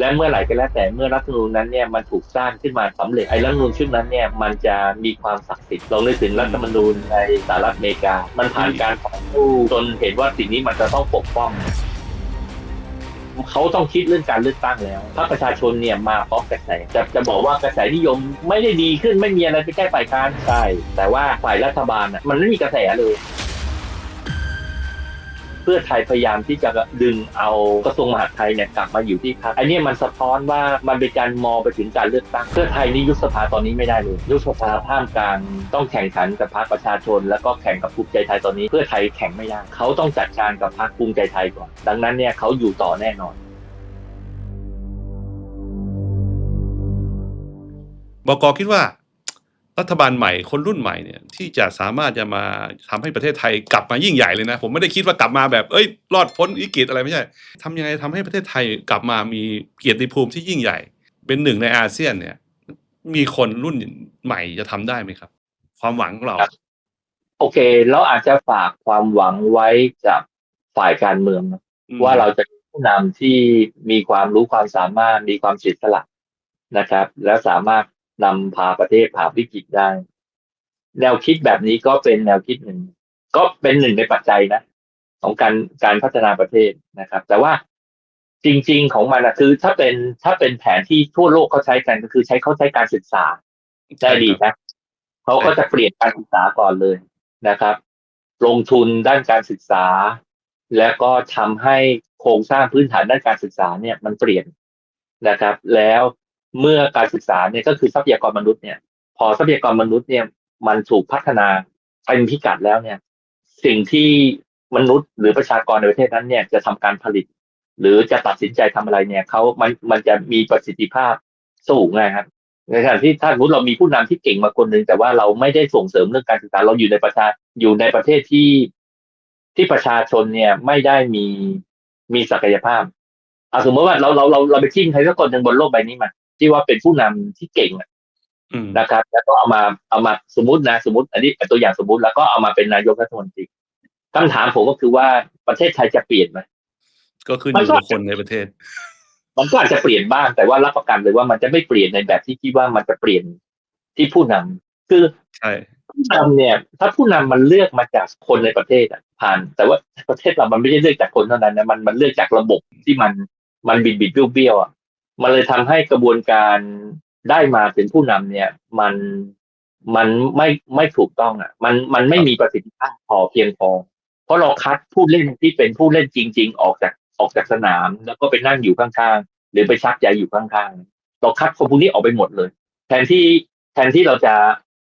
และเมื่อไหร่ก็แล้วแต่เมื่อรัฐธรรมนูญนั้นเนี่ยมันถูกสร้างขึ้นมาสำเร็จไอ้รัฐธรรมนูญชุดนั้นเนี่ยมันจะมีความศักดิ์สิทธิ์ลองนึกถึงรัฐธรรมนูญในสหรัฐอเมริกา มันผ่านการต่อสู้จนเห็นว่าสิ่งนี้มันจะต้องปกป้องเขาต้องคิดเรื่องการเลือกตั้งแล้วถ้าประชาชนเนี่ยมาพร้อมกระแสจะจะบอกว่ากระแสนิยมไม่ได้ดีขึ้นไม่มีอะไรไปแก้ฝ่ายค้านใช่แต่ว่าฝ่ายรัฐบาลน่ะมันไม่มีกระแสเลย พื่อไทยพยายามที่จะดึงเอากระทรวงมหาดไทยเนี่ยกลับมาอยู่ที่พรรคไอ้เนี่ยมันสะท้อนว่ามันเป็นการมองไปถึงการเลือกตั้งเพื่อไทยนี่ยุบสภาตอนนี้ไม่ได้เลยยุบสภาท่ามกลางต้องแข่งขันกับพรรคประชาชน แล้วก็แข่งกับภูมิใจไทยตอนนี้ เพื่อไทยแข่งไม่ได้เขาต้องจัดการกับพรรคภูมิใจไทยก่อน ดังนั้นเนี่ยเขาอยู่ต่อแน่นอนบกคิดว่า รัฐบาลใหม่คนรุ่นใหม่เนี่ยที่จะสามารถจะมาทำให้ประเทศไทยกลับมายิ่งใหญ่เลยนะ ผมไม่ได้คิดว่ากลับมาแบบเอ้ยรอดพ้นวิกฤตอะไรไม่ใช่ทำยังไงทำให้ประเทศไทยกลับมามีเกียรติภูมิที่ยิ่งใหญ่ เป็นหนึ่งในอาเซียนเนี่ย มีคนรุ่นใหม่จะทำได้ไหมครับ ความหวังของเราครับโอเค เราอาจจะฝากความหวังไว้กับฝ่ายการเมืองนะอืมว่าเราจะมีผู้นำที่มีความรู้ความสามารถมีความเสียสละนะครับ และสามารถ นำพาประเทศผ่านวิกฤตได้ แนวคิดแบบนี้ก็เป็นแนวคิดหนึ่ง ก็เป็นหนึ่งในปัจจัยนะ ของการการพัฒนาประเทศนะครับ แต่ว่าจริง ๆ ของมันนะคือ ถ้าเป็นถ้าเป็นแผนที่ทั่วโลกเขาใช้กันก็คือใช้เขาใช้การศึกษาได้ดีนะเขาก็จะเปลี่ยนการศึกษาก่อนเลยนะครับ ลงทุนด้านการศึกษา แล้วก็ทำให้โครงสร้างพื้นฐานด้านการศึกษาเนี่ยมันเปลี่ยนนะครับ แล้ว เมื่อการศึกษาเนี่ยก็คือทรัพยากรมนุษย์เนี่ยพอทรัพยากรมนุษย์เนี่ยมันถูกพัฒนาเป็นพิกัดแล้วเนี่ย สิ่งที่มนุษย์หรือประชากรในประเทศนั้นเนี่ยจะทำการผลิต หรือจะตัดสินใจทำอะไรเนี่ยเขามันมันจะมีประสิทธิภาพสูงนะครับในขณะที่ถ้าสมมติเรามีผู้นำที่เก่งมาคนหนึ่งแต่ว่าเราไม่ได้ส่งเสริมเรื่องการศึกษาเราอยู่ในประชาอยู่ในประเทศที่ที่ประชาชนเนี่ยไม่ได้มีมีศักยภาพเอาสมมติว่าเราเราเราเราไปทิ้งใครสักคนหนึ่งบนโลกใบนี้มา ที่ว่าเป็นผู้นำที่เก่งอะอืมนะครับ แล้วก็เอามาเอามาสมมตินะสมมติ อันนี้เป็นตัวอย่างสมมติแล้วก็เอามาเป็นนายกรัฐมนตรีคำถามผมก็คือว่าประเทศไทยจะเปลี่ยนไหมก็ขึ้นอมันยู่ก็กับคนในประเทศ มันก็อาจจะเปลี่ยนบ้างแต่ว่ารับประกันเลยว่ามันจะไม่เปลี่ยนในแบบที่คิดว่ามันจะเปลี่ยนที่ผู้นำคือใช่ผู้นำเนี่ย ถ้าผู้นำมันเลือกมาจากคนในประเทศอะผ่าน แต่ว่าประเทศเรามันไม่ได้เลือกจากคนเท่านั้นนะมันมันเลือกจากระบบที่มันมันบิดบิดเบี้ยวเบี้ยวๆอะ มันเลยทำให้กระบวนการได้มาเป็นผู้นำเนี่ย มันมันไม่ไม่ถูกต้องอะ มันมันไม่มีประสิทธิภาพพอเพียงพอ เพราะเราคัดผู้เล่นที่เป็นผู้เล่นจริง ๆ ออกจากออกจากสนาม แล้วก็ไปนั่งอยู่ข้างๆหรือไปชักใยอยู่ข้างๆเราคัดคนพวกนี้ออกไปหมดเลย แทนที่แทนที่เราจะ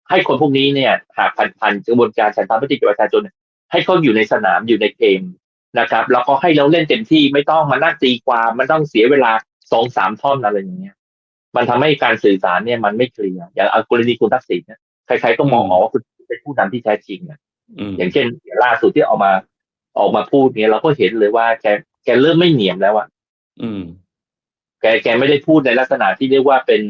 ให้คนพวกนี้เนี่ย หากผ่านผ่านกระบวนการฉันทามติกับประชาชนเนี่ยให้เขาอยู่ในสนามอยู่ในเกมนะครับ แล้วก็ให้เราเล่นเต็มที่ไม่ต้องมานั่งตีความมันต้องเสียเวลา สองสามท่อนอะไรอย่างเงี้ย มันทำให้การสื่อสารเนี่ยมันไม่เคลียร์อย่างเอากรณีคุณทักษิณเนี่ยใครๆก็มองออกว่าคุณเป็นผู้นำที่แท้จริงอะอืมอย่างเช่นล่าสุดที่ออกมาออกมาพูดเนี่ยเราก็เห็นเลยว่าแกแกเริ่มไม่เหนียมแล้วอะอืม แกแกไม่ได้พูดในลักษณะที่เรียกว่าเป็น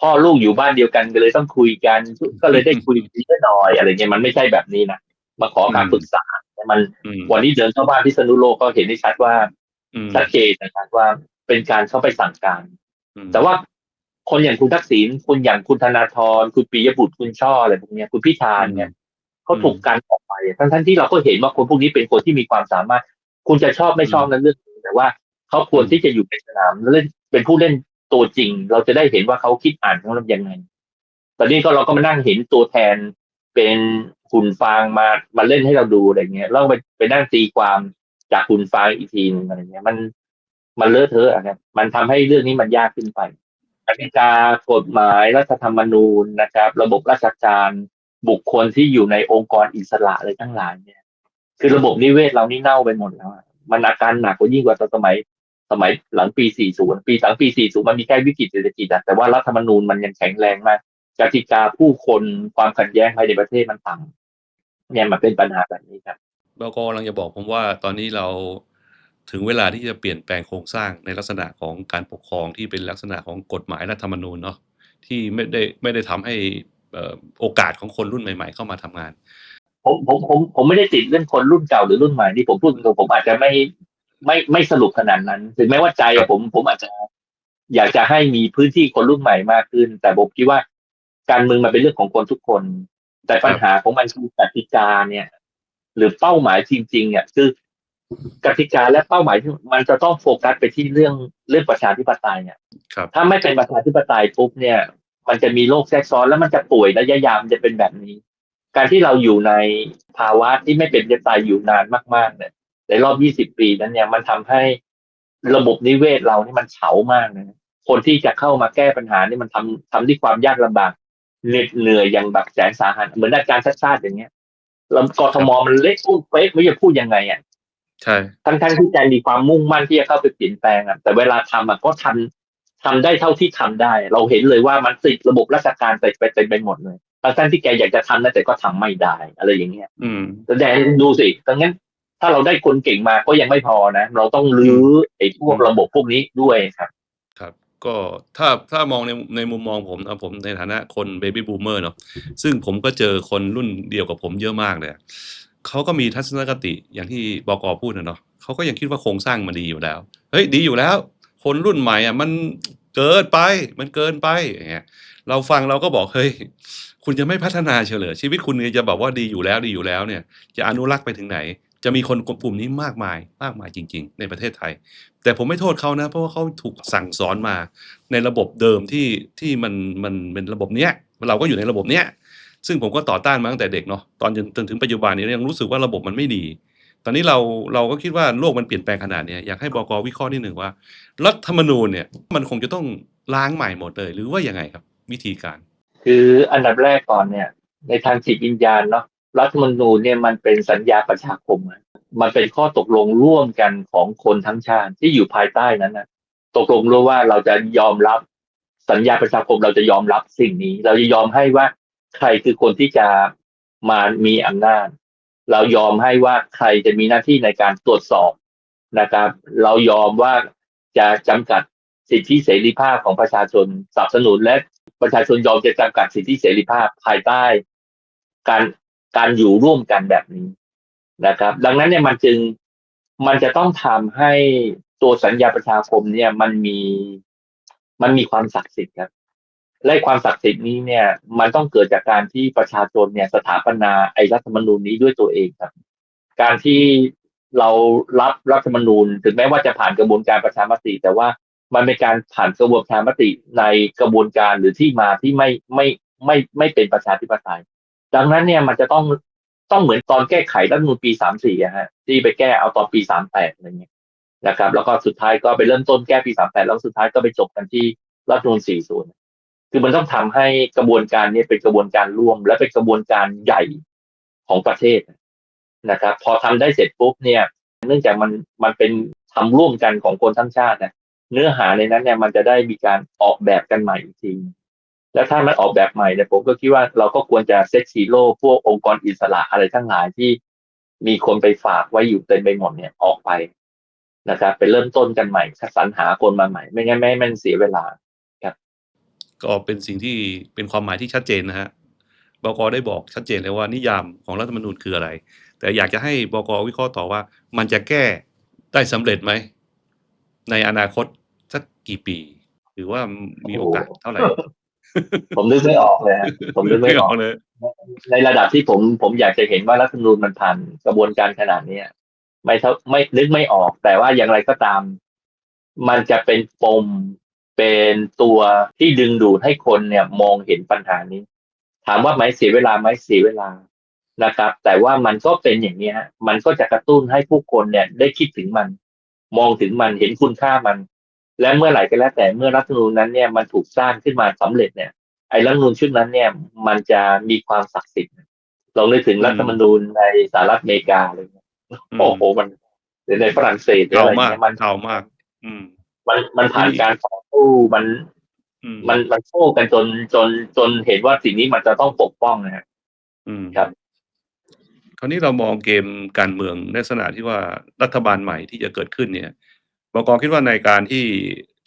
พ่อลูกอยู่บ้านเดียวกันก็เลยต้องคุยกัน ก็เลยได้คุยนิดหน่อยอะไรเงี้ยมันไม่ใช่แบบนี้นะมาขอการอืมปรึกษามันอืมวันนี้เดินเข้าบ้านพิษณุโลกก็เห็นได้ชัดว่าอืมชัดเจนนะครับว่า เป็นการเข้าไปสั่งการอืมแต่ว่าคนอย่างคุณทักษิณคุณอย่างคุณธนาธรคุณปิยบุตรคุณช่ออะไรพวกเนี้ยคุณพิธาเนี่ยเขาถูกการออกไปทั้งทั้งๆที่เราก็เห็นว่าคนพวกนี้เป็นคนที่มีความสามารถ คุณจะชอบไม่ชอบนั้นเรื่องหนึ่งแต่ว่าเขาควรที่จะอยู่ในสนามแล้วเล่นเป็นผู้เล่นตัวจริง เราจะได้เห็นว่าเขาคิดอ่านของเรายังไง ตอนนี้ก็เราก็มานั่งเห็นตัวแทนเป็นหุ่นฟางมามาเล่นให้เราดูอะไรเงี้ยแล้วไปไปนั่งตีความจากหุ่นฟางอีกทีนึงอะไรเงี้ย มัน มันเลอะเทอะอะครับมันทำให้เรื่องนี้มันยากขึ้นไปกติกากฎหมายรัฐธรรมนูญนะครับ ระบบราชการบุคคลที่อยู่ในองค์กรอิสระอะไรทั้งหลายเนี่ย คือระบบนิเวศเรานี่เน่าไปหมดแล้วมันอาการหนักกว่ายิ่งกว่าตอนสมัย สมัยหลังปี 40 ปีหลังปี 40 มันมีแค่วิกฤตเศรษฐกิจแต่ว่ารัฐธรรมนูญมันยังแข็งแรงมากกติกาผู้คนความขัดแย้งภายในประเทศมันต่ำเนี่ยมันเป็นปัญหาแบบนี้ครับบกกำลังจะบอกผมว่าตอนนี้เรา ถึงเวลาที่จะเปลี่ยนแปลงโครงสร้างในลักษณะของการปกครองที่เป็นลักษณะของกฎหมายรัฐธรรมนูญเนาะที่ไม่ได้ไม่ได้ทำให้เอ่อโอกาสของคนรุ่นใหม่ ๆ เข้ามาทำงาน ผมผมผมผมไม่ได้ติดเรื่องคนรุ่นเก่าหรือรุ่นใหม่ที่ผมพูดตรงๆผมอาจจะไม่ไม่ไม่สรุปขนาดนั้น ถึงแม้ว่าใจอะผมผมอาจจะอยากจะให้มีพื้นที่คนรุ่นใหม่มากขึ้น แต่ผมคิดว่าการเมืองมันเป็นเรื่องของคนทุกคน แต่ปัญหาของมันคือกติกาเนี่ย หรือเป้าหมายจริงๆเนี่ยคือ กติกาและเป้าหมายที่มันจะต้องโฟกัสไปที่เรื่องเรื่องประชาธิปไตยเนี่ยครับถ้าไม่เป็นประชาธิปไตยปุ๊บเนี่ย มันจะมีโรคแทรกซ้อนแล้วมันจะป่วยระยะยาวมันจะเป็นแบบนี้ การที่เราอยู่ในภาวะที่ไม่เป็นประชาธิปไตยอยู่นานมากๆเนี่ยในรอบ 20 ปีนั้นเนี่ยมันทำให้ระบบนิเวศเรานี่มันเฉามากนะคนที่จะเข้ามาแก้ปัญหานี่มันทำทำด้วยความยากลำบากเหน็ดเหนื่อยอย่างแบบแสนสาหัสเหมือนอาจารย์ชาติชาติอย่างเงี้ยแล้วกทมมันเล็กอุ้มเป๊ะไม่รู้จะพูดยังไงอะ ใช่ทั้งทั้งที่ใจมีความมุ่งมั่นที่จะเข้าไปเปลี่ยนแปลงอะแต่เวลาทำอะก็ทำทำได้เท่าที่ทำได้ เราเห็นเลยว่ามันติดระบบราชการไปไปเต็มไปหมดเลยทั้งทั้งที่แกอยากจะทำนะแต่ก็ทำไม่ได้อะไรอย่างเงี้ย อืมแสดงดูสิดังนั้นถ้าเราได้คนเก่งมาก็ยังไม่พอนะ เราต้องรื้อไอ้พวกระบบพวกนี้ด้วยครับ ครับ ก็ถ้าถ้ามองในในมุมมองผมนะผมในฐานะคนเบบี้บูมเมอร์เนาะซึ่งผมก็เจอคนรุ่นเดียวกับผมเยอะมากเลยอะ เขาก็มีทัศนคติอย่างที่บกพูดนะเนาะเขาก็ยังคิดว่าโครงสร้างมันดีอยู่แล้ว เฮ้ยดีอยู่แล้ว คนรุ่นใหม่อะมันเกินไปมันเกินไปอย่างเงี้ยเราฟังเราก็บอกเฮ้ยคุณจะไม่พัฒนาเฉลยชีวิตคุณจะบอกว่าดีอยู่แล้วดีอยู่แล้วเนี่ย จะอนุรักษ์ไปถึงไหน จะมีคนกลุ่มนี้มากมายมากมายจริง ๆ ในประเทศไทย แต่ผมไม่โทษเขานะ เพราะว่าเขาถูกสั่งสอนมาในระบบเดิมที่ที่มันมันเป็นระบบเนี้ยเราก็อยู่ในระบบเนี้ย ซึ่งผมก็ต่อต้านมาตั้งแต่เด็กเนาะตอนจนจนถึงปัจจุบันนี้ยังรู้สึกว่าระบบมันไม่ดี ตอนนี้เราเราก็คิดว่าโลกมันเปลี่ยนแปลงขนาดนี้อยากให้บกวิเคราะห์นิดหนึ่งว่า รัฐธรรมนูญเนี่ยมันคงจะต้องล้างใหม่หมดเลย หรือว่ายังไงครับ วิธีการ คืออันดับแรกก่อนเนี่ย ในทางจิตวิญญาณเนาะรัฐธรรมนูญเนี่ยมันเป็นสัญญาประชาคมมันเป็นข้อตกลงร่วมกันของคนทั้งชาติที่อยู่ภายใต้นั้นนะตกลงร่วมว่าเราจะยอมรับสัญญาประชาคมเราจะยอมรับสิ่งนี้ เราจะยอมให้ว่า ใครคือคนที่จะมามีอำนาจ เรายอมให้ว่าใครจะมีหน้าที่ในการตรวจสอบนะครับ เรายอมว่าจะจำกัดสิทธิเสรีภาพของประชาชนสนับสนุนและประชาชนยอมจะจำกัดสิทธิเสรีภาพภายใต้ การการอยู่ร่วมกันแบบนี้นะครับ ดังนั้นเนี่ยมันจึงมันจะต้องทำให้ตัวสัญญาประชาคมเนี่ยมันมีมันมีความศักดิ์สิทธิ์ครับ และความศักดิ์สิทธิ์นี้เนี่ยมันต้องเกิดจากการที่ประชาชนเนี่ยสถาปนาไอ้รัฐธรรมนูญนี้ด้วยตัวเองครับ การที่เรารับรัฐธรรมนูญ ถึงแม้ว่าจะผ่านกระบวนการประชามติ แต่ว่ามันเป็นการผ่านกระบวนการประชามติในกระบวนการหรือที่มาที่ไม่ไม่ไม่ไม่เป็นประชาธิปไตย ดังนั้นเนี่ยมันจะต้องต้องเหมือนตอนแก้ไขรัฐมนูญปีสามสี่อะฮะที่ไปแก้เอาตอนปีสามแปดอะไรเงี้ยนะครับ แล้วก็สุดท้ายก็ไปเริ่มต้นแก้ปีสามแปดแล้วสุดท้ายก็ไปจบกันที่รัฐมนูญสี่ศูนย์ คือมันต้องทำให้กระบวนการนี้เป็นกระบวนการร่วม และเป็นกระบวนการใหญ่ของประเทศนะครับ พอทำได้เสร็จปุ๊บเนี่ย เนื่องจากมันมันเป็นทำร่วมกันของคนทั้งชาตินะเนื้อหาในนั้นเนี่ยมันจะได้มีการออกแบบกันใหม่อีกทีแล้วถ้ามันออกแบบใหม่เนี่ยผมก็คิดว่าเราก็ควรจะเซตซีโร่พวกองค์กรอิสระอะไรทั้งหลายที่มีคนไปฝากไว้อยู่เต็มไปหมดเนี่ยออกไปนะครับไปเริ่มต้นกันใหม่สรรหาคนมาใหม่ ไม่งั้นไม่มันเสียเวลา ก็เป็นสิ่งที่เป็นความหมายที่ชัดเจนนะฮะบกได้บอกชัดเจนเลยว่านิยามของรัฐธรรมนูญคืออะไร แต่อยากจะให้บกวิเคราะห์ต่อว่า มันจะแก้ได้สำเร็จไหม ในอนาคตสักกี่ปี หรือว่ามีโอกาสเท่าไหร่ ผมนึกไม่ออกเลยฮะผมนึกไม่ออกเลย ในระดับที่ผมผมอยากจะเห็นว่ารัฐธรรมนูญมันผ่านกระบวนการขนาดเนี้ยไม่เท่าไม่นึกไม่ออก แต่ว่าอย่างไรก็ตาม มันจะเป็นปม เป็นตัวที่ดึงดูดให้คนเนี่ยมองเห็นปัญหานี้ ถามว่าไหมเสียเวลาไหมเสียเวลานะครับ แต่ว่ามันก็เป็นอย่างนี้ฮะมันก็จะกระตุ้นให้ผู้คนเนี่ยได้คิดถึงมัน มองถึงมันเห็นคุณค่ามัน และเมื่อไหร่ก็แล้วแต่เมื่อรัฐธรรมนูญนั้นเนี่ยมันถูกสร้างขึ้นมาสำเร็จเนี่ยไอ้รัฐธรรมนูญชุดนั้นเนี่ยมันจะมีความศักดิ์สิทธิ์ลองนึกถึงรัฐธรรมนูญในสหรัฐอเมริกาเลยเนี่ยอืมโอ้โหมันหรือในฝรั่งเศสหรือเก่าอะไรมากเงี้ยมันเก่ามาก อืม มันมันผ่านการต่อสู้มันอืมมันมันสู้กันจนจนจนเห็นว่าสิ่งนี้มันจะต้องปกป้องนะฮะอืมครับ คราวนี้เรามองเกมการเมืองในลักษณะที่ว่ารัฐบาลใหม่ที่จะเกิดขึ้นเนี่ยบกคิดว่าในการที่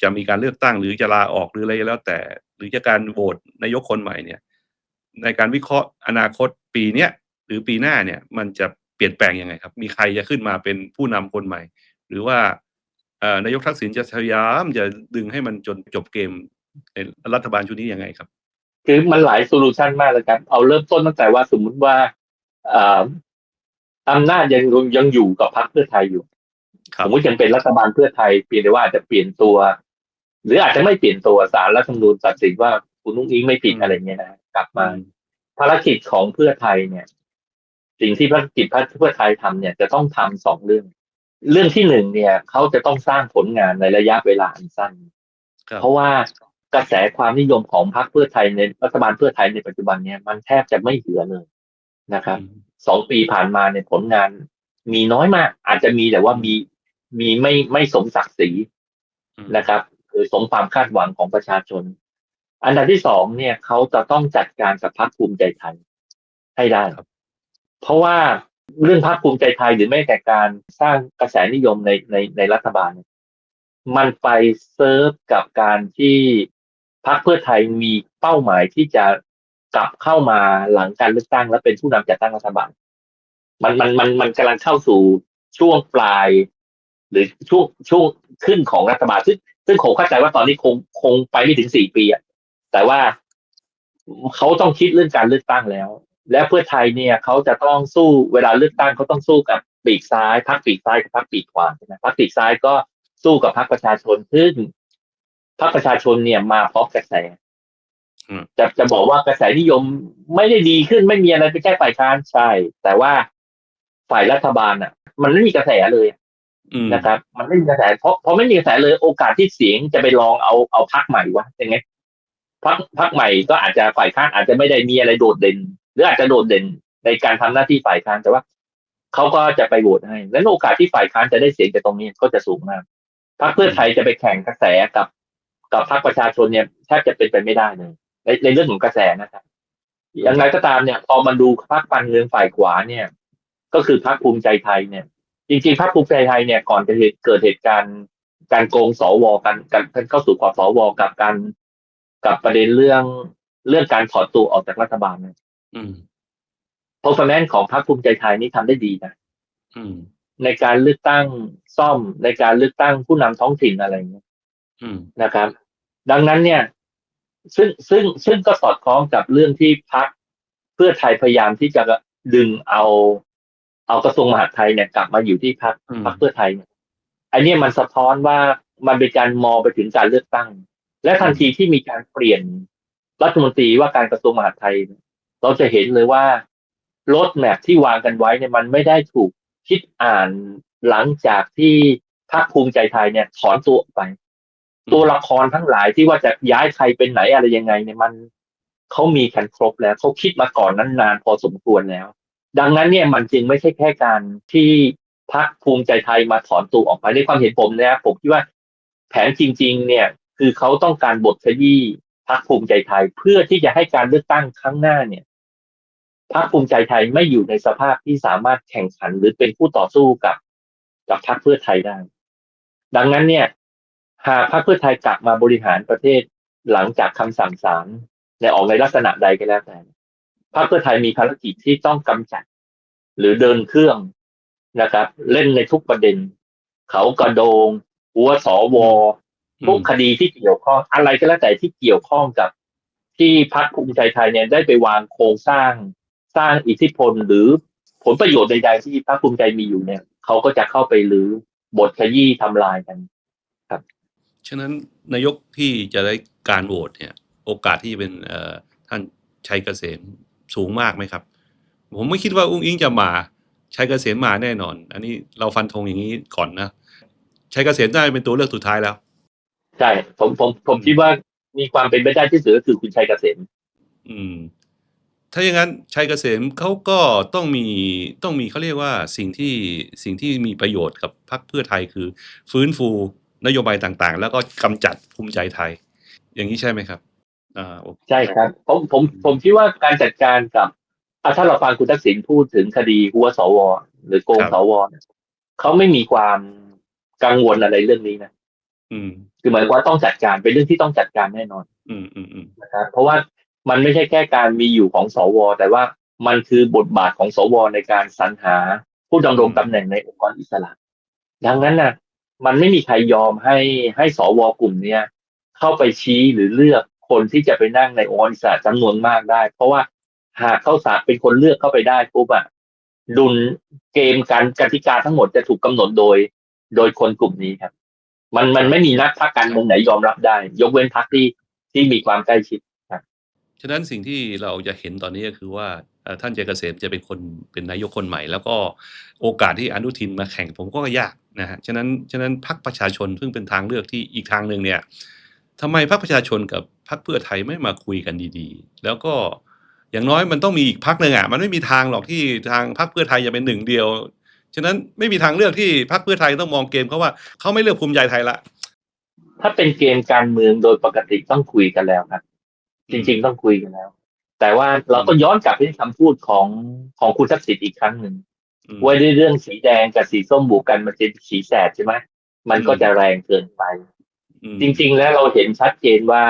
จะมีการเลือกตั้งหรือจะลาออกหรืออะไรก็แล้วแต่ หรือจะการโหวตนายกคนใหม่เนี่ย ในการวิเคราะห์อนาคตปีเนี้ยหรือปีหน้าเนี่ย มันจะเปลี่ยนแปลงยังไงครับ มีใครจะขึ้นมาเป็นผู้นำคนใหม่ หรือว่าเอ่อ นายกทักษิณจะพยายามจะดึงให้มันจนจบเกมในรัฐบาลชุดนี้ยังไงครับ คือมันหลายโซลูชันมากเลยครับ เอาเริ่มต้นตั้งแต่ว่าสมมุติว่าเอ่ออำนาจยังยังอยู่กับพรรคเพื่อไทยอยู่ครัสบมมติยังเป็นรัฐบาลเพื่อไทยเพียงแต่ว่าอาจจะเปลี่ยนตัว หรืออาจจะไม่เปลี่ยนตัวสารรัฐธรรมนูญตัดสินว่าคุณนุ้งอิงไม่ผิดอะไรเงี้ยนะกลับมาภารกิจของเพื่อไทยเนี่ย สิ่งที่ภารกิจเพื่อไทยทำเนี่ยจะต้องทำสองเรื่อง เรื่องที่หนึ่งเนี่ยเขาจะต้องสร้างผลงานในระยะเวลาอันสั้นครับเพราะว่ากระแสความนิยมของพรรคเพื่อไทยในรัฐบาลเพื่อไทยในปัจจุบันเนี่ยมันแทบจะไม่เหลือเลยนะครับอืมสองปีผ่านมาเนี่ยผลงาน มีน้อยมาก อาจจะมีแต่ว่ามีมีไม่ไม่สมศักดิ์ศรีอืมนะครับคือสมความคาดหวังของประชาชน อันดับที่สองเนี่ยเขาจะต้องจัดการกับพรรคภูมิใจไทยให้ได้ครับเพราะว่า เรื่องพรรคภูมิใจไทยหรือแม้แต่การสร้างกระแสนิยมในในในรัฐบาล มันไปเซิร์ฟกับการที่พรรคเพื่อไทยมีเป้าหมายที่จะกลับเข้ามาหลังการเลือกตั้งและเป็นผู้นำจัดตั้งรัฐบาล มันมันมันมันกำลังเข้าสู่ช่วงปลาย หรือช่วงช่วงขึ้นของรัฐบาลซึ่งซึ่งผมเข้าใจว่าตอนนี้คงคงไปไม่ถึงสี่ปีอะแต่ว่าเขาต้องคิดเรื่องการเลือกตั้งแล้ว และเพื่อไทยเนี่ยเขาจะต้องสู้เวลาเลือกตั้งเขาต้องสู้กับปีกซ้ายพรรคปีกซ้ายกับพรรคปีกขวาใช่ไหมพรรคปีกซ้ายก็สู้กับพรรคประชาชนซึ่งพรรคประชาชนเนี่ยมาพร้อมกระแสอืมจะจะบอกว่ากระแสนิยมไม่ได้ดีขึ้นไม่มีอะไรไปแค่ฝ่ายค้านใช่ แต่ว่าฝ่ายรัฐบาลอะ มันไม่มีกระแสเลยอืมนะครับ มันไม่มีกระแสเพราะเพราะไม่มีกระแสเลยโอกาสที่เสียงจะไปลองเอาเอาพักใหม่วะยังไงพักพักใหม่ก็อาจจะฝ่ายค้านอาจจะไม่ได้มีอะไรโดดเด่นห รืออาจจะโดดเด่นในการทำหน้าที่ฝ่ายค้านแต่ว่าเขาก็จะไปโหวตให้ และโอกาสที่ฝ่ายค้านจะได้เสียงจากตรงนี้ก็จะสูงมากพรรคเพื่อไทยจะไปแข่งกระแสกับกับพรรคประชาชนเนี่ยแทบจะเป็นไปไม่ได้เลยในในเรื่องของกระแสนะครับอย่างไรก็ตามเนี่ย พอมาดูพรรคปันเมืองฝ่ายขวาเนี่ย ก็คือพรรคภูมิใจไทยเนี่ย จริงๆพรรคภูมิใจไทยเนี่ยก่อนจะเกิดเหตุการณ์การโกงสวกันการการเข้าสู่ขอบสวกับการกับประเด็นเรื่องเรื่องการถอดตัวออกจากรัฐบาลเนี่ย อืม performance ของพรรคภูมิใจไทยนี่ทำได้ดีนะอืม ในการเลือกตั้งซ่อมในการเลือกตั้งผู้นำท้องถิ่นอะไรอย่างเงี้ยอืมนะครับ ดังนั้นเนี่ย ซึ่งซึ่งซึ่งก็สอดคล้องกับเรื่องที่พักเพื่อไทยพยายามที่จะดึงเอา เอากระทรวงมหาดไทยเนี่ยกลับมาอยู่ที่พักอืมพักเพื่อไทยเนี่ยอันเนี้ยมันสะท้อนว่ามันเป็นการมองไปถึงการเลือกตั้ง และทันทีที่มีการเปลี่ยนรัฐมนตรีว่าการกระทรวงมหาดไทย เราจะเห็นเลยว่ารถแมพที่วางกันไว้เนี่ยมันไม่ได้ถูกคิดอ่านหลังจากที่พรรคภูมิใจไทยเนี่ยถอนตัวออกไป ตัวละครทั้งหลายที่ว่าจะย้ายใครเป็นไหนอะไรยังไงเนี่ยมันเขามีกันครบแล้วเขาคิดมาก่อนนั้นนานพอสมควรแล้ว ดังนั้นเนี่ยมันจึงไม่ใช่แค่การที่พรรคภูมิใจไทยมาถอนตัวออกไปในความเห็นผมนะครับผมคิดว่าแผนจริง ๆ เนี่ย คือเขาต้องการบทขยี้พรรคภูมิใจไทย เพื่อที่จะให้การเลือกตั้งครั้งหน้าเนี่ย พรรคภูมิใจไทยไม่อยู่ในสภาพที่สามารถแข่งขันหรือเป็นผู้ต่อสู้กับกับพรรคเพื่อไทยได้ ดังนั้นเนี่ย หากพรรคเพื่อไทยกลับมาบริหารประเทศหลังจากคำสั่งศาลในออกในลักษณะใดก็แล้วแต่พรรคเพื่อไทยมีภารกิจที่ต้องกำจัด หรือเดินเครื่องนะครับ เล่นในทุกประเด็น เขากระโดงหัวสวทุกคดีที่เกี่ยวข้องอะไรก็แล้วแต่ที่เกี่ยวข้องกับที่พรรคภูมิใจไทยเนี่ยได้ไปวางโครงสร้าง สร้างอิทธิพลหรือผลประโยชน์ใดๆที่พรรคภูมิใจมีอยู่เนี่ยเขาก็จะเข้าไปรื้อบทขยี้ทำลายกันฉะนั้นนายกที่จะได้การโหวตเนี่ย โอกาสที่จะเป็นเอ่อท่านชัยเกษมสูงมากไหมครับ ผมไม่คิดว่าอุ้งอิงจะมาชัยเกษมมาแน่นอน อันนี้เราฟันธงอย่างนี้ก่อนนะชัยเกษมได้เป็นตัวเลือกสุดท้ายแล้ว ใช่ผมผมผมคิดว่ามีความเป็นไปได้ที่สุดก็คือคุณชัยเกษมอืม ถ้าอย่างนั้นชัยเกษมเขาก็ต้องมีต้องมีเขาเรียกว่าสิ่งที่สิ่งที่มีประโยชน์กับพรรคเพื่อไทยคือ ฟื้นฟูนโยบายต่างๆ แล้วก็กำจัดภูมิใจไทย อย่างนี้ใช่ไหมครับอ่าโอเคใช่ครับผมผมผมคิดว่าการจัดการกับอะถ้าเราฟังคุณทักษิณพูดถึงคดีหัวสว หรือโกงสวเนี่ยเขาไม่มีความกังวลอะไรเรื่องนี้นะอืมคือหมายความว่าต้องจัดการเป็นเรื่องที่ต้องจัดการแน่นอนอืมอืมอืมนะครับเพราะว่า มันไม่ใช่แค่การมีอยู่ของสว แต่ว่ามันคือบทบาทของสว ในการสรรหาผู้ดำรงตำแหน่งในองค์กรอิสระ ดังนั้นนะมันไม่มีใครยอมให้ให้สวกลุ่มเนี้ยเข้าไปชี้หรือเลือกคนที่จะไปนั่งในองค์กรอิสระจำนวนมากได้ เพราะว่าหากเขาสาเป็นคนเลือกเข้าไปได้ปุ๊บอะดุลเกมการกติกาทั้งหมดจะถูกกำหนดโดย โดยคนกลุ่มนี้ครับ มันมันไม่มีนักพรรคการเมืองไหนยอมรับได้ ยกเว้นพรรคที่ที่มีความใกล้ชิด ฉะนั้นสิ่งที่เราจะเห็นตอนนี้ก็คือว่าท่านเจเกษมจะเป็นคนเป็นนายกคนใหม่ แล้วก็โอกาสที่อนุทินมาแข่งผมก็ยากนะฮะฉะนั้นฉะนั้นพรรคประชาชนซึ่งเป็นทางเลือกที่อีกทางหนึ่งเนี่ยทำไมพรรคประชาชนกับพรรคเพื่อไทยไม่มาคุยกันดีๆ แล้วก็อย่างน้อยมันต้องมีอีกพรรคหนึ่งอะมันไม่มีทางหรอกที่ทางพรรคเพื่อไทยจะเป็นหนึ่งเดียวฉะนั้นไม่มีทางเลือกที่พรรคเพื่อไทยต้องมองเกมเขาว่าเขาไม่เลือกภูมิใจไทยละถ้าเป็นเกมการเมืองโดยปกติต้องคุยกันแล้วครับ จริง ๆ ต้องคุยกันแล้ว แต่ว่าเราก็ย้อนกลับไปที่คำพูดของของคุณทักษิณอีกครั้งหนึ่งอืมว่าด้วยเรื่องสีแดงกับสีส้มบวกกันมันจะสีแสดใช่ไหมมันก็จะแรงเกินไปอืมจริง ๆ แล้วเราเห็นชัดเจนว่า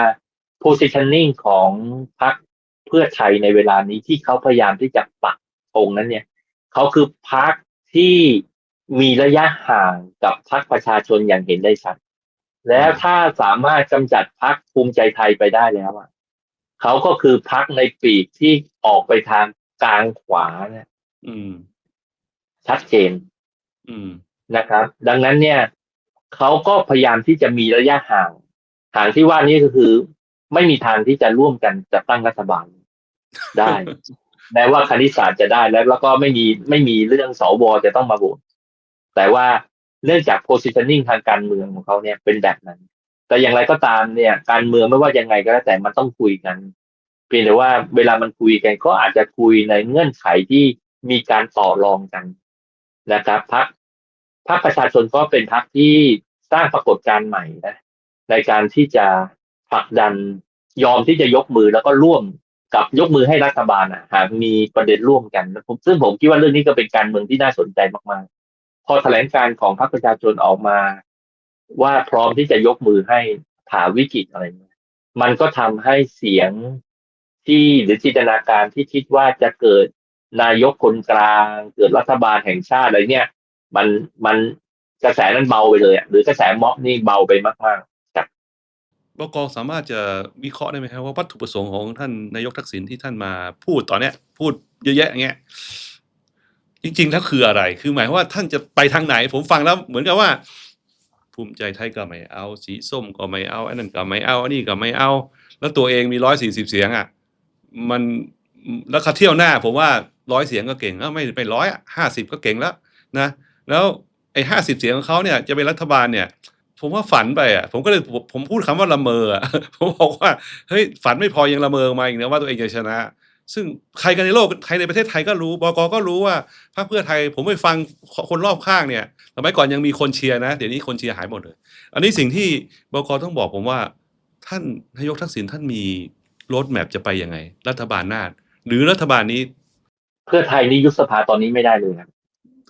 positioning ของพรรคเพื่อไทยในเวลานี้ที่เขาพยายามที่จะปักธงนั้นเนี่ยเขาคือพรรคที่มีระยะห่างกับพรรคประชาชนอย่างเห็นได้ชัด แล้วถ้าสามารถกำจัดพรรคภูมิใจไทยไปได้แล้วอะ เขาก็คือพรรคในปีกที่ออกไปทางกลางขวาเนี่ยอืมชัดเจนอืมนะครับ ดังนั้นเนี่ย เขาก็พยายามที่จะมีระยะห่างห่างที่ว่านี้ก็คือ ไม่มีทางที่จะร่วมกันจัดตั้งรัฐบาลได้แม้ว่าคณิตศาสตร์จะได้แล้ว แล้วก็ไม่มีไม่มีเรื่องสวจะต้องมาโหวตแต่ว่าเนื่องจาก positioning ทางการเมืองของเขาเนี่ยเป็นแบบนั้น แต่อย่างไรก็ตามเนี่ย การเมืองไม่ว่ายังไงก็แล้วแต่มันต้องคุยกัน เพียงแต่ว่าเวลามันคุยกันก็อาจจะคุยในเงื่อนไขที่มีการต่อรองกันนะครับพักพรรคประชาชนก็เป็นพรรคที่สร้างปรากฏการณ์ใหม่นะในการที่จะผลักดันยอมที่จะยกมือแล้วก็ร่วมกับยกมือให้รัฐบาลอะหากมีประเด็นร่วมกันผมซึ่งผมคิดว่าเรื่องนี้ก็เป็นการเมืองที่น่าสนใจมากๆ พอแถลงการของพรรคประชาชนออกมา ว่าพร้อมที่จะยกมือให้ผ่าวิกฤตอะไรเงี้ยมันก็ทำให้เสียงที่หรือจินตนาการที่คิดว่าจะเกิดนายกคนกลาง เกิดรัฐบาลแห่งชาติอะไรเนี่ยมันมันกระแสนั้นเบาไปเลยหรือกระแสม็อบนี่เบาไปมากๆครับบกสามารถจะวิเคราะห์ได้ไหมครับว่าวัตถุประสงค์ของท่านนายกทักษิณที่ท่านมาพูดตอนเนี้ย พูดเยอะแยะอย่างเงี้ยจริงๆแล้วคืออะไร คือหมายว่าท่านจะไปทางไหน ผมฟังแล้วเหมือนกับว่า ภูมิใจไทยก็ไม่เอา สีส้มก็ไม่เอาอันนั้นก็ไม่เอาอันนี้ก็ไม่เอา แล้วตัวเองมีร้อยสี่สิบเสียงอะมันแล้วเขาเที่ยวหน้าผมว่าร้อยเสียงก็เก่งเอ้าไม่ไม่ร้อยห้าสิบก็เก่งแล้วนะแล้วไอ้ห้าสิบเสียงของเขาเนี่ยจะเป็นรัฐบาลเนี่ย ผมว่าฝันไปอะผมก็เลยผมพูดคำว่าละเมออะผมบอกว่าเฮ้ยฝันไม่พอยังละเมอมาอีกนะว่าตัวเองจะชนะ ซึ่งใครกันในโลกใครในประเทศไทยก็รู้บกก็รู้ว่าพรรคเพื่อไทย ผมไปฟังคนรอบข้างเนี่ยสมัยก่อนยังมีคนเชียร์นะ เดี๋ยวนี้คนเชียร์หายหมดเลย อันนี้สิ่งที่บกต้องบอกผมว่า ท่านนายกทักษิณท่านมีรถแมพจะไปยังไง รัฐบาลหน้าหรือรัฐบาลนี้ เพื่อไทยนี่ยุบสภาตอนนี้ไม่ได้เลยครับ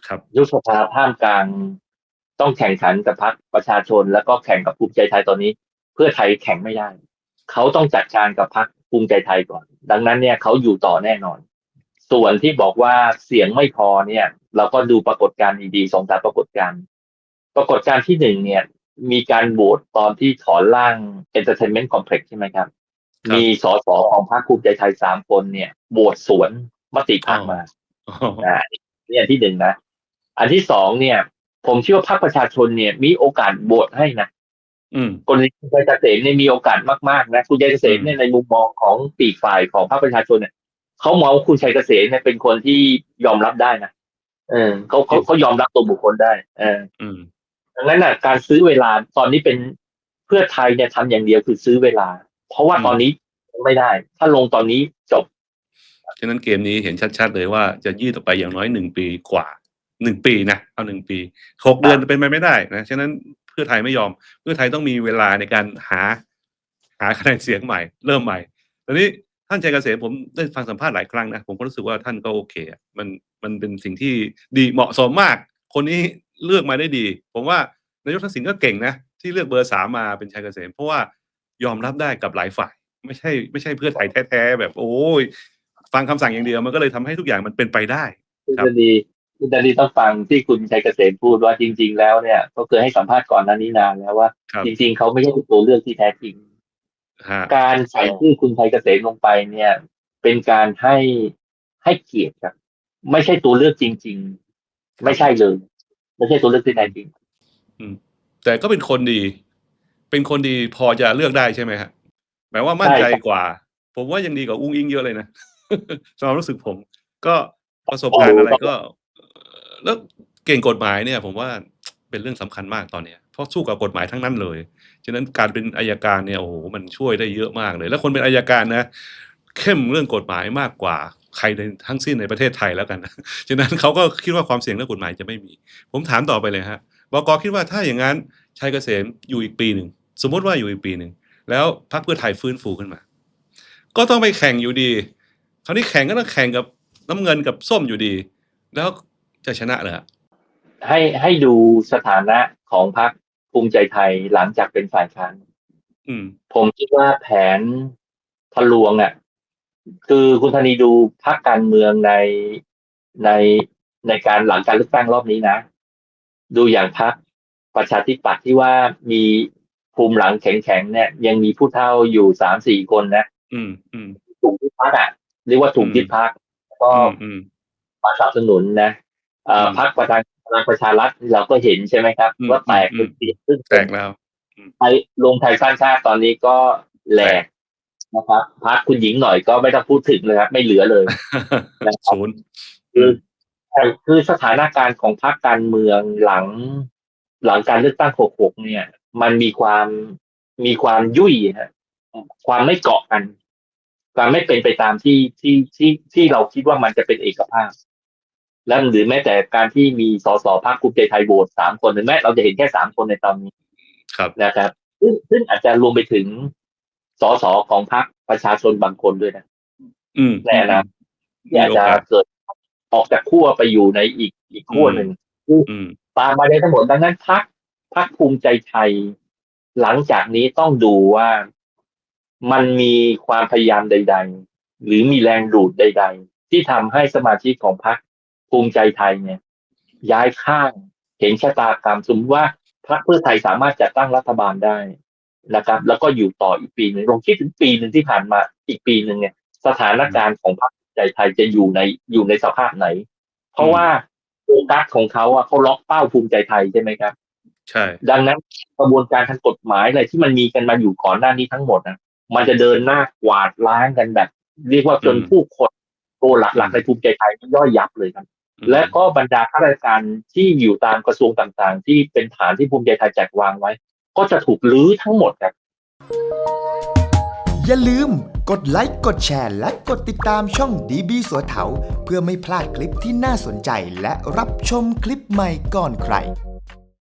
ครับยุบสภาท่ามกลางต้องแข่งขันกับพรรคประชาชน แล้วก็แข่งกับภูมิใจไทยตอนนี้ เพื่อไทยแข่งไม่ได้ เขาต้องจัดการกับพรรคภูมิใจไทยก่อน ดังนั้นเนี่ยเขาอยู่ต่อแน่นอน ส่วนที่บอกว่าเสียงไม่พอเนี่ย เราก็ดูปรากฏการณ์ดีๆสองสามปรากฏการณ์ปรากฏการณ์ที่หนึ่งเนี่ย มีการโหวตตอนที่ถอนร่าง Entertainment Complex ใช่ไหมครับครับมีสสของพรรคภูมิใจไทยสามคนเนี่ยโหวตสวนมติพรรคมาอ๋ออ่านี่อันที่หนึ่งนะ อันที่สองเนี่ย ผมเชื่อว่าพรรคประชาชนเนี่ย มีโอกาสโหวตให้นะ อืมคนคุณชัยเกษมเนี่ยมีโอกาสมากๆนะคุณชัยเกษมเนี่ยในมุมมองของปีกฝ่ายของพรรคประชาชนเนี่ยเขามองว่าคุณชัยเกษมเนี่ยเป็นคนที่ยอมรับได้นะเออเขาเขาเขายอมรับตัวบุคคลได้ เอออืมดังนั้นน่ะการซื้อเวลาตอนนี้เป็นเพื่อไทยเนี่ยทำอย่างเดียวคือซื้อเวลา เพราะว่าอืมตอนนี้ไม่ได้ ถ้าลงตอนนี้จบฉะนั้นเกมนี้เห็นชัด ๆ เลยว่าจะยืดออกไปอย่างน้อยหนึ่งปีกว่าหนึ่งปีนะเอาหนึ่งปีหกเดือนเป็นไปไม่ได้นะฉะนั้นเพื่อไทยไม่ยอม เพื่อไทยต้องมีเวลาในการหา หาคะแนนเสียงใหม่ เริ่มใหม่ตอนนี้ท่านชัยเกษมผมได้ฟังสัมภาษณ์หลายครั้งนะผมก็รู้สึกว่าท่านก็โอเคอะมันมันเป็นสิ่งที่ดีเหมาะสมมาก คนนี้เลือกมาได้ดี ผมว่านายกทักษิณก็เก่งนะ ที่เลือกเบอร์สามมาเป็นชัยเกษม เพราะว่ายอมรับได้กับหลายฝ่าย ไม่ใช่ ไม่ใช่เพื่อไทยแท้ๆแบบ โอ้ยฟังคำสั่งอย่างเดียวมันก็เลยทำให้ทุกอย่างมันเป็นไปได้ทฤครับษฎี คุณดานีต้องฟังที่คุณชัยเกษมพูดว่าจริง ๆ แล้วเนี่ยก็เคยให้สัมภาษณ์ก่อนหน้านี้นานแล้วว่าครับจริง ๆเขาไม่ใช่ตัวเลือกที่แท้จริงฮะการใส่ชื่อคุณชัยเกษมลงไปเนี่ย เป็นการให้ให้เกียรติครับ ไม่ใช่ตัวเลือกจริง ๆ ไม่ใช่เลยไม่ใช่ตัวเลือกที่แท้จริงแต่ก็เป็นคนดี เป็นคนดีพอจะเลือกได้ใช่ไหมฮะหมายว่ามั่นใจใช่ครับกว่า ผมว่ายังดีกว่าอุ้งอิงเยอะเลยนะสำหรับรู้สึกผม ก็ประสบการณ์อะไรก็เอ่อ แล้วเก่งกฎหมายเนี่ยผมว่าเป็นเรื่องสำคัญมากตอนเนี้ยเพราะสู้กับกฎหมายทั้งนั้นเลย ฉะนั้นการเป็นอายการเนี่ยโอ้โหมันช่วยได้เยอะมากเลย แล้วคนเป็นอายการนะ เข้มเรื่องกฎหมายมากกว่าใครในทั้งสิ้นในประเทศไทยแล้วกันนะฉะนั้นเขาก็คิดว่าความเสี่ยงเรื่องกฎหมายจะไม่มี ผมถามต่อไปเลยฮะบกคิดว่าถ้าอย่างนั้นชัยเกษมอยู่อีกปีหนึ่งสมมติว่าอยู่อีกปีหนึ่งแล้วพรรคเพื่อไทยฟื้นฟูขึ้นมา ก็ต้องไปแข่งอยู่ดี คราวนี้แข่งก็ต้องแข่งกับน้ำเงินกับส้มอยู่ดี แล้ว จะชนะเหรอฮะให้ให้ดูสถานะของพรรคภูมิใจไทยหลังจากเป็นฝ่ายค้านอืมผมคิดว่าแผนทะลวงอะ คือคุณธนีดูพรรคการเมืองในในในการหลังการเลือกตั้งรอบนี้นะ ดูอย่างพรรคประชาธิปัตย์ที่ว่ามีภูมิหลังแข็งๆเนี่ยยังมีผู้เฒ่าอยู่สามสี่คนนะอืมอืมถูกยึดพักอะเรียกว่าถูกยึดพักก็อืมอืมมาสนับสนุนนะเอ่ออืม พรรคประชาพลังประชารัฐเราก็เห็นใช่ไหมครับอืมว่าแตกอืเป็นมเสียงซึ่งแตกแล้วไทยรวมไทยสร้างชาติตอนนี้ก็แหลกนะครับพรรคคุณหญิงหน่อยก็ไม่ต้องพูดถึงเลยครับ ไม่เหลือเลยนะครับศูนย์คือคือสถานการณ์ของพรรคการเมืองหลัง หลังการเลือกตั้ง 66 เนี่ย มันมีความมีความยุ่ยฮะความไม่เกาะกัน ความไม่เป็นไปตามที่ที่ที่ที่เราคิดว่ามันจะเป็นเอกภาพ และหรือแม้แต่การที่มีสสพรรคภูมิใจไทยโหวตสามคนหรือแม้เราจะเห็นแค่สามคนในตอนนี้ครับนะครับซึ่งซึ่งอาจจะรวมไปถึงสสของพรรคประชาชนบางคนด้วยนะอืมแน่นะที่มีอาจโอจะกาสเกิดออกจากขั้วไปอยู่ในอีกอีกขั้วหนึ่งอืมตามมาได้ทั้งหมดดังนั้นพักพักภูมิใจไทย หลังจากนี้ต้องดูว่ามันมีความพยายามใด ๆ หรือมีแรงดูดใด ๆ ที่ทำให้สมาชิกของพัก ภูมิใจไทยเนี่ย ย้ายข้างเห็นชะตากรรมสมมติว่าพรรคเพื่อไทยสามารถจัดตั้งรัฐบาลได้นะครับ แล้วก็อยู่ต่ออีกปีหนึ่งลองคิดถึงปีหนึ่งที่ผ่านมาอีกปีหนึ่งเนี่ย สถานการณ์ของพรรคภูมิใจไทยจะอยู่ในอยู่ในสภาพไหน เพราะว่าโฟกัสของเขาอะเขาล็อกเป้าภูมิใจไทยใช่ไหมครับ ใช่ ดังนั้นกระบวนการทางกฎหมายอะไรที่มันมีกันมาอยู่ก่อนหน้านี้ทั้งหมดนะมันจะเดินหน้ากวาดล้างกันแบบ เรียกว่าจนผู้คนตัวหลักๆในภูมิใจไทยมันย่อยยับเลยครับอืม และก็บรรดาข้าราชการที่อยู่ตามกระทรวงต่างๆ ที่เป็นฐานที่ภูมิใจไทยแจกวางไว้ ก็จะถูกลื้อทั้งหมดครับ อย่าลืมกดไลค์กดแชร์ และกดติดตามช่องดีบีสัวเถาเพื่อไม่พลาดคลิปที่น่าสนใจและรับชมคลิปใหม่ก่อนใคร